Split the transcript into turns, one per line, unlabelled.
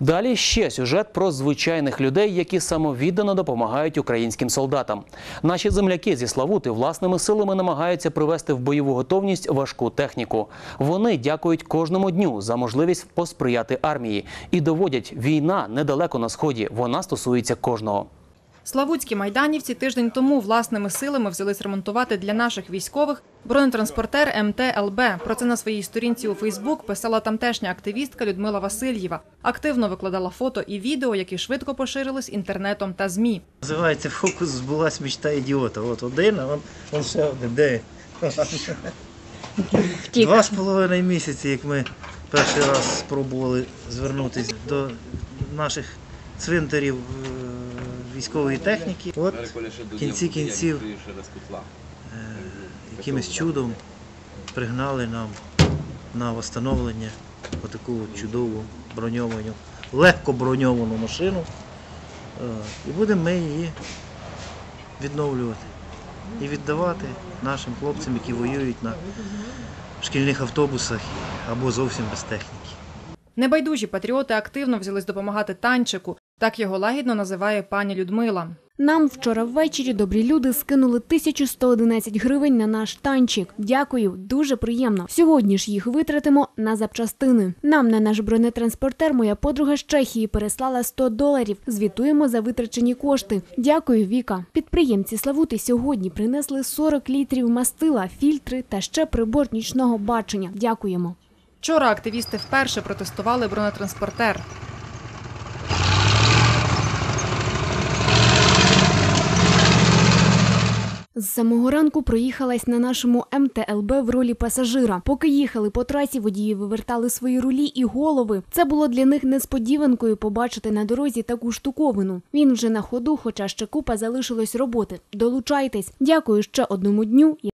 Далі ще сюжет про звичайних людей, які самовіддано допомагають українським солдатам. Наші земляки зі Славути власними силами намагаються привести в бойову готовність важку техніку. Вони дякують кожному дню за можливість посприяти армії і доводять, війна недалеко на сході. Вона стосується кожного.
Славутські майданівці тиждень тому власними силами взялись ремонтувати для наших військових бронетранспортер МТ-ЛБ. Про це на своїй сторінці у Фейсбук писала тамтешня активістка Людмила Васильєва. Активно викладала фото і відео, які швидко поширились інтернетом та ЗМІ.
Називається фокус збулась мечта ідіота. От один, а он, он ще один. Де? Два з половиною місяці, як ми перший раз спробували звернутися до наших цвинтарів е, військової техніки. От
в
кінці кінців е, якимось чудом пригнали нам на встановлення отаку чудову броньовану, легко броньовану машину. Е, І будемо ми її відновлювати і віддавати нашим хлопцям, які воюють на шкільних автобусах або зовсім без техніки.
Небайдужі патріоти активно взялись допомагати танчику. Так його лагідно називає пані Людмила.
Нам вчора ввечері добрі люди скинули 1111 гривень на наш танчик. Дякую, дуже приємно. Сьогодні ж їх витратимо на запчастини. Нам на наш бронетранспортер моя подруга з Чехії переслала 100 доларів. Звітуємо за витрачені кошти. Дякую, Віка. Підприємці Славути сьогодні принесли 40 літрів мастила, фільтри та ще прибор нічного бачення. Дякуємо.
Вчора активісти вперше протестували бронетранспортер.
З самого ранку проїхалась на нашому МТЛБ в ролі пасажира. Поки їхали по трасі, водії вивертали свої рулі і голови. Це було для них несподіванкою побачити на дорозі таку штуковину. Він вже на ходу, хоча ще купа залишилось роботи. Долучайтесь. Дякую ще одному дню.